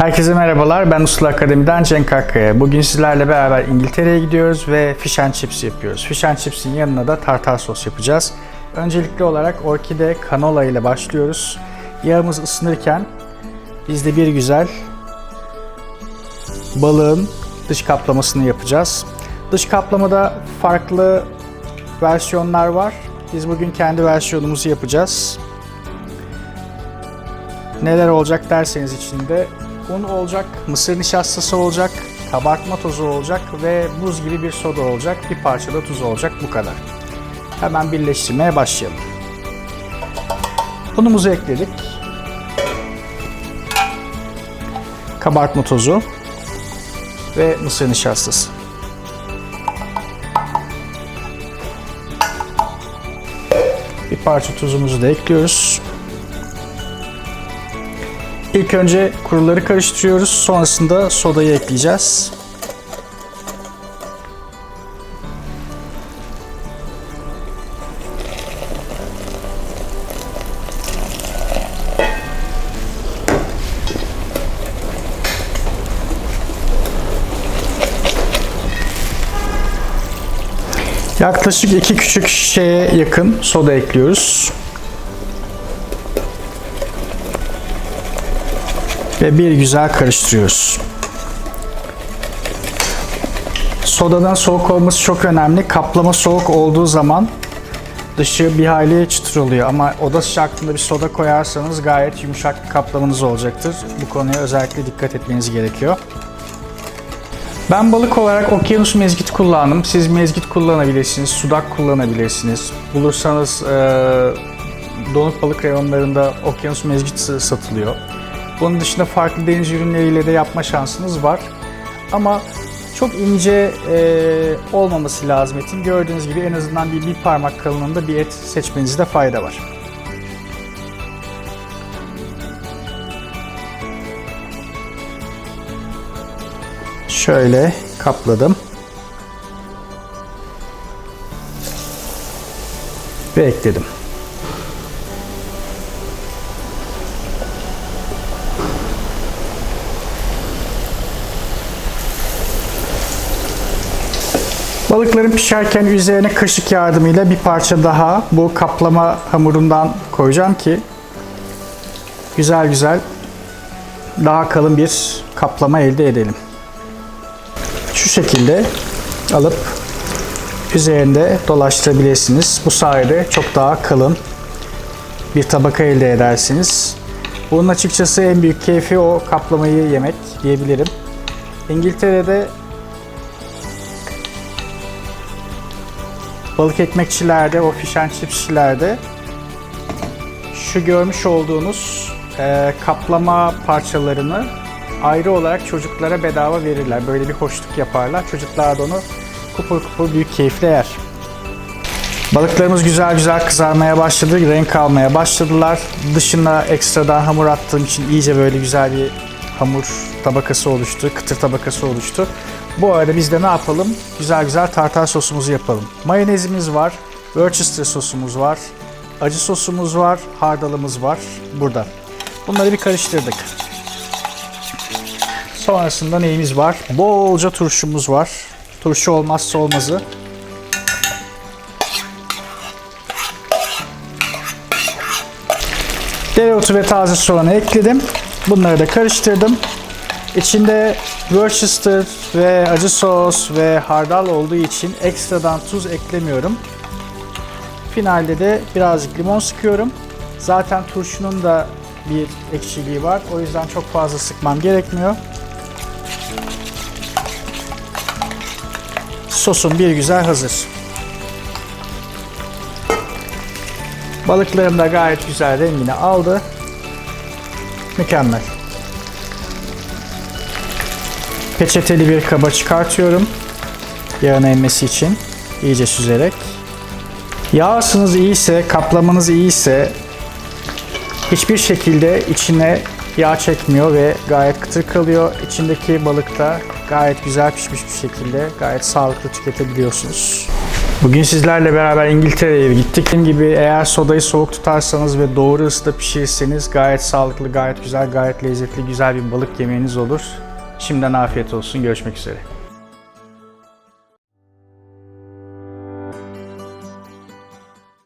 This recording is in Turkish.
Herkese merhabalar. Ben Usul Akademi'den Cenk Akkaya. Bugün sizlerle beraber İngiltere'ye gidiyoruz ve fish and chips yapıyoruz. Fish and chips'in yanına da tartar sos yapacağız. Öncelikli olarak orkide kanola ile başlıyoruz. Yağımız ısınırken biz de bir güzel balığın dış kaplamasını yapacağız. Dış kaplamada farklı versiyonlar var. Biz bugün kendi versiyonumuzu yapacağız. Neler olacak derseniz içinde un olacak, mısır nişastası olacak, kabartma tozu olacak ve buz gibi bir soda olacak. Bir parça da tuz olacak bu kadar. Hemen birleştirmeye başlayalım. Unumuzu ekledik. Kabartma tozu ve mısır nişastası. Bir parça tuzumuzu da ekliyoruz. İlk önce kuruları karıştırıyoruz. Sonrasında sodayı ekleyeceğiz. Yaklaşık iki küçük şişeye yakın soda ekliyoruz. Ve bir güzel karıştırıyoruz. Sodadan soğuk olması çok önemli. Kaplama soğuk olduğu zaman dışı bir hayli çıtır oluyor ama oda sıcaklığında bir soda koyarsanız gayet yumuşak bir kaplamanız olacaktır. Bu konuya özellikle dikkat etmeniz gerekiyor. Ben balık olarak okyanus mezgit kullandım. Siz mezgit kullanabilirsiniz, sudak kullanabilirsiniz. Bulursanız e, donuk balık reyonlarında okyanus mezgit satılıyor. Bunun dışında farklı deniz ürünleriyle de yapma şansınız var. Ama çok ince e, olmaması lazım etin. Gördüğünüz gibi en azından bir, bir parmak kalınlığında bir et seçmenizde fayda var. Şöyle kapladım. Ve ekledim. Balıkların pişerken üzerine kaşık yardımıyla bir parça daha bu kaplama hamurundan koyacağım ki güzel güzel daha kalın bir kaplama elde edelim. Şu şekilde alıp üzerinde dolaştırabilirsiniz. Bu sayede çok daha kalın bir tabaka elde edersiniz. Bunun açıkçası en büyük keyfi o kaplamayı yemek diyebilirim. İngiltere'de balık ekmekçilerde, o fish and chipsçilerde şu görmüş olduğunuz e, kaplama parçalarını ayrı olarak çocuklara bedava verirler. Böyle bir hoşluk yaparlar. Çocuklar da onu kupur kupur büyük keyifle yer. Balıklarımız güzel güzel kızarmaya başladı. Renk almaya başladılar. Dışına ekstradan hamur attığım için iyice böyle güzel bir hamur tabakası oluştu. Kıtır tabakası oluştu. Bu arada biz de ne yapalım? Güzel güzel tartar sosumuzu yapalım. Mayonezimiz var, Worcester sosumuz var, acı sosumuz var, hardalımız var burada. Bunları bir karıştırdık. Sonrasında neyimiz var? Bolca turşumuz var. Turşu olmazsa olmazı. Dereotu ve taze soğanı ekledim. Bunları da karıştırdım. İçinde Worcester ve acı sos ve hardal olduğu için ekstradan tuz eklemiyorum. Finalde de birazcık limon sıkıyorum. Zaten turşunun da bir ekşiliği var. O yüzden çok fazla sıkmam gerekmiyor. Sosum bir güzel hazır. Balıklarım da gayet güzel rengini aldı. Mükemmel. Peçeteli bir kaba çıkartıyorum. Yağın emmesi için. iyice süzerek. Yağsınız iyiyse, kaplamanız iyiyse hiçbir şekilde içine yağ çekmiyor ve gayet kıtır kalıyor. İçindeki balık da gayet güzel pişmiş bir şekilde gayet sağlıklı tüketebiliyorsunuz. Bugün sizlerle beraber İngiltere'ye gittik. Dediğim gibi eğer sodayı soğuk tutarsanız ve doğru ısıda pişirirseniz gayet sağlıklı, gayet güzel, gayet lezzetli, güzel bir balık yemeğiniz olur. Şimdiden afiyet olsun. Görüşmek üzere.